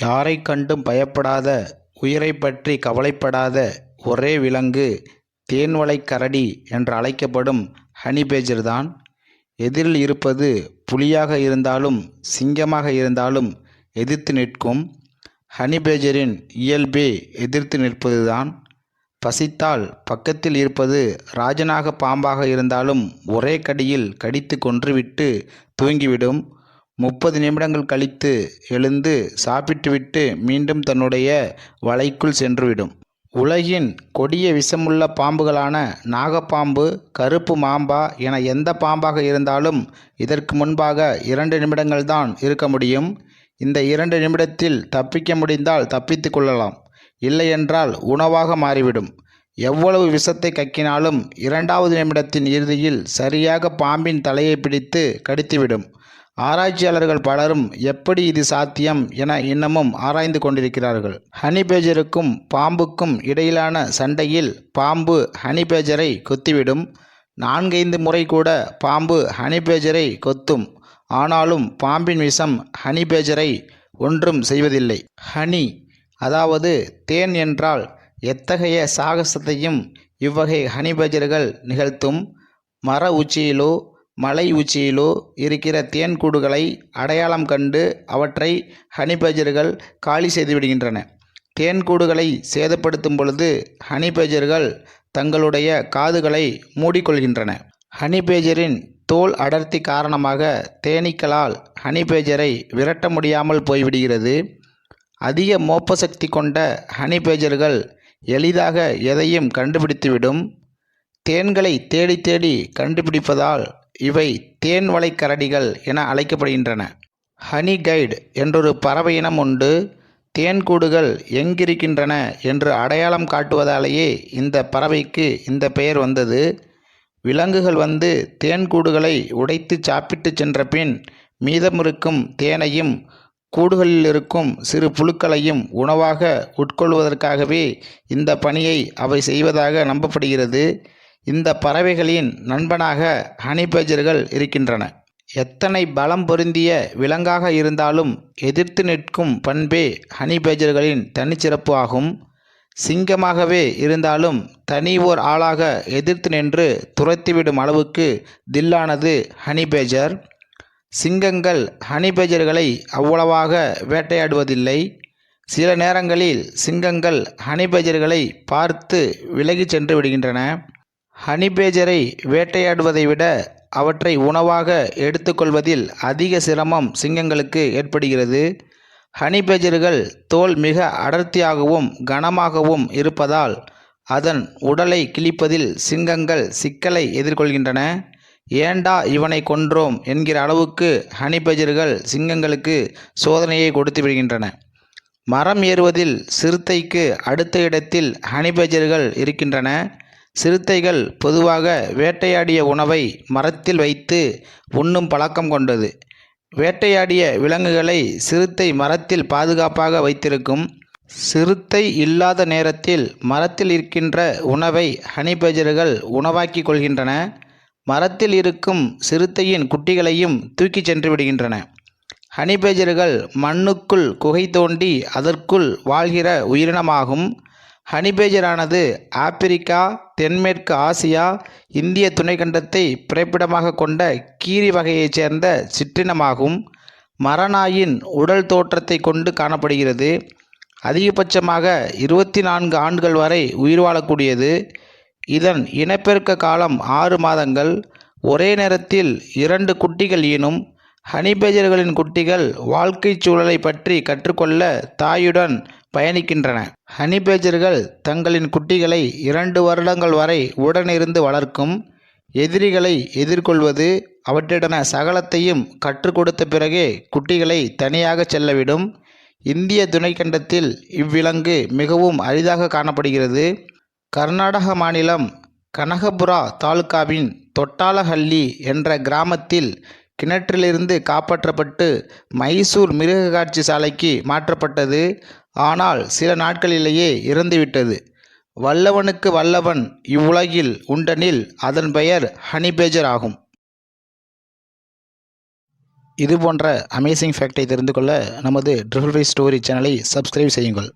யாரை கண்டும் பயப்படாத உயிரைப் பற்றி கவலைப்படாத ஒரே விலங்கு தேன்வளை கரடி என்றழைக்கப்படும் ஹனி பேஜர் தான். எதிரில் இருப்பது புலியாக இருந்தாலும் சிங்கமாக இருந்தாலும் எதிர்த்து நிற்கும். ஹனி பேஜரின் இயல்பே எதிர்த்து நிற்பதுதான் பசித்தால் பக்கத்தில் இருப்பது ராஜனாக பாம்பாக இருந்தாலும் ஒரே கடியில் கடித்துக் கொன்றுவிட்டு தூங்கிவிடும். முப்பது நிமிடங்கள் கழித்து எழுந்து சாப்பிட்டுவிட்டு மீண்டும் தன்னுடைய வலைக்குள் சென்றுவிடும். உலகின் கொடிய விஷமுள்ள பாம்புகளான நாகப்பாம்பு கருப்பு மாம்பா என எந்த பாம்பாக இருந்தாலும் இதற்கு முன்பாக இரண்டு நிமிடங்கள்தான் இருக்க முடியும். இந்த இரண்டு நிமிடத்தில் தப்பிக்க முடிந்தால் தப்பித்து கொள்ளலாம். இல்லையென்றால் உணவாக மாறிவிடும். எவ்வளவு விஷத்தை கக்கினாலும் இரண்டாவது நிமிடத்தின் இறுதியில் சரியாக பாம்பின் தலையை பிடித்து கடித்துவிடும். ஆராய்ச்சியாளர்கள் பலரும் எப்படி இது சாத்தியம் என இன்னமும் ஆராய்ந்து கொண்டிருக்கிறார்கள். ஹனி பேஜருக்கும் பாம்புக்கும் இடையிலான சண்டையில் பாம்பு ஹனி பேஜரை கொத்திவிடும். நான்கைந்து முறை கூட பாம்பு ஹனி பேஜரை கொத்தும். ஆனாலும் பாம்பின் விஷம் ஹனி பேஜரை ஒன்றும் செய்வதில்லை. ஹனி அதாவது தேன் என்றால் எத்தகைய சாகசத்தையும் இவ்வகை ஹனி பேஜர்கள் நிகழ்த்தும். மர உச்சியிலோ மலை உச்சியிலோ இருக்கிற தேன் கூடுகளை அடையாளம் கண்டு அவற்றை ஹனி பேஜர்கள் காலி செய்துவிடுகின்றன. தேன் கூடுகளை சேதப்படுத்தும் பொழுது ஹனி பேஜர்கள் தங்களுடைய காதுகளை மூடிக்கொள்கின்றன. ஹனி பேஜரின் தோல் அடர்த்தி காரணமாக தேனீக்களால் ஹனி பேஜரை விரட்ட முடியாமல் போய்விடுகிறது. அதிக மோப்ப சக்தி கொண்ட ஹனி பேஜர்கள் எளிதாக எதையும் கண்டுபிடித்துவிடும். தேன்களை தேடி தேடி கண்டுபிடிப்பதால் இவை தேன் வளைக் கரடிகள் என அழைக்கப்படுகின்றன. ஹனி கைட் என்றொரு பறவையினம் உண்டு. தேன் கூடுகள் எங்கிருக்கின்றன என்று அடையாளம் காட்டுவதாலேயே இந்த பறவைக்கு இந்த பெயர் வந்தது. விலங்குகள் வந்து தேன் கூடுகளை சாப்பிட்டு சாப்பிட்டுச் சென்றபின் மீதமிருக்கும் தேனையும் கூடுகளில் இருக்கும் சிறு புழுக்களையும் உணவாக உட்கொள்வதற்காகவே இந்த பணியை அவை செய்வதாக நம்பப்படுகிறது. இந்த பறவைகளின் நண்பனாக ஹனி பேஜர்கள் இருக்கின்றன. எத்தனை பலம் பொருந்திய விலங்காக இருந்தாலும் எதிர்த்து நிற்கும் பண்பே ஹனி பேஜர்களின் தனிச்சிறப்பு ஆகும். சிங்கமாகவே இருந்தாலும் தனி ஓர் ஆளாக எதிர்த்து நின்று துரத்திவிடும் அளவுக்கு தில்லானது ஹனி பேஜர். சிங்கங்கள் ஹனி பேஜர்களை அவ்வளவாக வேட்டையாடுவதில்லை. சில நேரங்களில் சிங்கங்கள் ஹனிபேஜர்களை பார்த்து விலகிச் சென்று விடுகின்றன. ஹனி பேஜரை வேட்டையாடுவதை விட அவற்றை உணவாக எடுத்துக்கொள்வதில் அதிக சிரமம் சிங்கங்களுக்கு ஏற்படுகிறது. ஹனிபேஜர்கள் தோல் மிக அடர்த்தியாகவும் கனமாகவும் இருப்பதால் அதன் உடலை கிழிப்பதில் சிங்கங்கள் சிக்கலை எதிர்கொள்கின்றன. ஏண்டா இவனை கொன்றோம் என்கிற அளவுக்கு ஹனி சிங்கங்களுக்கு சிங்கங்களுக்கு கொடுத்து கொடுத்துவிடுகின்றன. மரம் ஏறுவதில் சிறுத்தைக்கு அடுத்த இடத்தில் ஹனிபேஜர்கள் இருக்கின்றன. சிறுத்தைகள் பொதுவாக வேட்டையாடிய உணவை மரத்தில் வைத்து உண்ணும் பழக்கம் கொண்டது. வேட்டையாடிய விலங்குகளை சிறுத்தை மரத்தில் பாதுகாப்பாக வைத்திருக்கும். சிறுத்தை இல்லாத நேரத்தில் மரத்தில் இருக்கின்ற உணவை ஹனி பேஜர்கள் உணவாக்கிக் கொள்கின்றன. மரத்தில் இருக்கும் சிறுத்தையின் குட்டிகளையும் தூக்கிச் சென்றுவிடுகின்றன. ஹனி பேஜர்கள் மண்ணுக்குள் குகை தோண்டி அதற்குள் வாழ்கிற உயிரினமாகும். ஹனி பேஜரானது ஆப்பிரிக்கா தென்மேற்கு ஆசியா இந்திய துணைக்கண்டத்தை பிறப்பிடமாகக் கொண்ட கீரி வகையைச் சேர்ந்த சிற்றினமாகும். மரநாயின் உடல் தோற்றத்தைக் கொண்டு காணப்படுகிறது. அதிகபட்சமாக இருபத்தி நான்கு ஆண்டுகள் வரை உயிர் வாழக்கூடியது. இதன் இனப்பெருக்க காலம் ஆறு மாதங்கள். ஒரே நேரத்தில் இரண்டு குட்டிகள் ஈனும். ஹனி பேஜர்களின் குட்டிகள் வாழ்க்கைச் சூழலைப் பற்றி கற்றுக்கொள்ள தாயுடன் பயணிக்கின்றன. ஹனி பேஜர்கள் தங்களின் குட்டிகளை இரண்டு வருடங்கள் வரை உடனிருந்து வளர்க்கும். எதிரிகளை எதிர்கொள்வது அவற்றிடன சகலத்தையும் கற்றுக் கொடுத்த பிறகே குட்டிகளை தனியாக செல்லவிடும். இந்திய துணைக்கண்டத்தில் இவ்விலங்கு மிகவும் அரிதாக காணப்படுகிறது. கர்நாடக மாநிலம் கனகபுரா தாலுகாவின் தொட்டாலஹள்ளி என்ற கிராமத்தில் கிணற்றிலிருந்து காப்பாற்றப்பட்டு மைசூர் மிருகக்காட்சி சாலைக்கு மாற்றப்பட்டது. ஆனால் சில நாட்களிலேயே இறந்துவிட்டது. வல்லவனுக்கு வல்லவன் இவ்வுலகில் உண்டனில் அதன் பெயர் ஹனி பேஜர் ஆகும். இது போன்ற அமேசிங் ஃபேக்டை தெரிந்து கொள்ள நமது ட்ரிபிள் ஃபைவ் ஸ்டோரி சேனலை சப்ஸ்கிரைப் செய்யுங்கள்